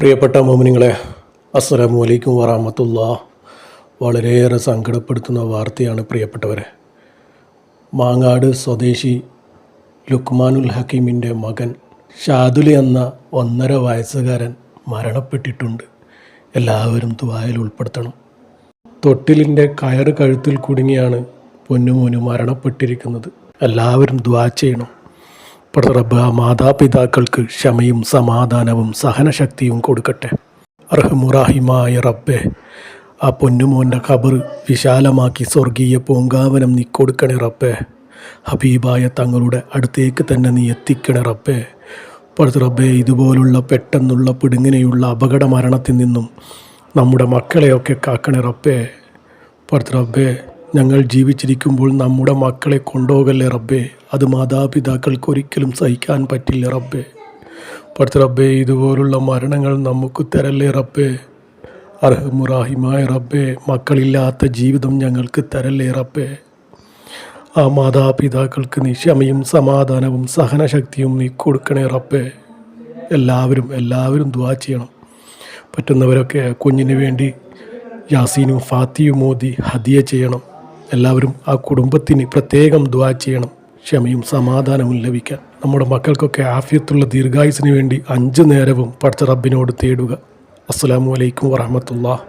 പ്രിയപ്പെട്ട മോമിനിങ്ങളെ അസ്സലാമു അലൈക്കും വറഹമത്തുള്ള. വളരെയേറെ സങ്കടപ്പെടുത്തുന്ന വാർത്തയാണ് പ്രിയപ്പെട്ടവരെ. മാങ്ങാട് സ്വദേശി ലുക്മാനുൽ ഹക്കീമിന്റെ മകൻ ഷാദുലി എന്ന ഒന്നര വയസ്സുകാരൻ മരണപ്പെട്ടിട്ടുണ്ട്. എല്ലാവരും ദുബായിൽ ഉൾപ്പെടുത്തണം. തൊട്ടിലിന്റെ കയറ് കഴുത്തിൽ കുടുങ്ങിയാണ് പൊന്നുമോന് മരണപ്പെട്ടിരിക്കുന്നത്. എല്ലാവരും ദ്വാ ചെയ്യണം. പ്രറബ് മാതാപിതാക്കൾക്ക് ക്ഷമയും സമാധാനവും സഹനശക്തിയും കൊടുക്കട്ടെ. അർഹമുറാഹിമായ റബ്ബെ ആ പൊന്നുമോന്റെ ഖബർ വിശാലമാക്കി സ്വർഗീയ പൂങ്കാവനം നീ കൊടുക്കണേ റബ്ബെ. ഹബീബായ തങ്ങളുടെ അടുത്തേക്ക് തന്നെ നീ എത്തിക്കണേ റബ്ബെ. റബ്ബെ ഇതുപോലുള്ള പെട്ടെന്നുള്ള പിടുങ്ങിനെയുള്ള അപകട മരണത്തിൽ നിന്നും നമ്മുടെ മക്കളെയൊക്കെ കാക്കണേ റബ്ബെ. റബ്ബെ ഞങ്ങൾ ജീവിച്ചിരിക്കുമ്പോൾ നമ്മുടെ മക്കളെ കൊണ്ടുപോകല്ലേ റബ്ബേ? അത് മാതാപിതാക്കൾക്ക് ഒരിക്കലും സഹിക്കാൻ പറ്റില്ല റബ്ബേ. പഠിച്ച റബ്ബേ ഇതുപോലുള്ള മരണങ്ങൾ നമുക്ക് തരല്ലേ റബ്ബേ? അർഹമുറാഹിമായ റബ്ബേ മക്കളില്ലാത്ത ജീവിതം ഞങ്ങൾക്ക് തരല്ലേ റബ്ബേ? ആ മാതാപിതാക്കൾക്ക് നീ ക്ഷമയും സമാധാനവും സഹനശക്തിയും നീ കൊടുക്കണേ റബ്ബേ. എല്ലാവരും എല്ലാവരും ദ്വാ ചെയ്യണം. പറ്റുന്നവരൊക്കെ കുഞ്ഞിന് വേണ്ടി യാസീനും ഫാത്തിയും മോദി ഹദിയ ചെയ്യണം. എല്ലാവരും ആ കുടുംബത്തിന് പ്രത്യേകം ദ്വാ ചെയ്യണം. ക്ഷമയും സമാധാനവും ലഭിക്കാൻ. നമ്മുടെ മക്കൾക്കൊക്കെ ആഫിയത്തുള്ള ദീർഘായുസിന് വേണ്ടി അഞ്ചു നേരവും പഠിച്ച റബ്ബിനോട് തേടുക. അസ്സാം വലൈക്കും വറഹമത്തുള്ള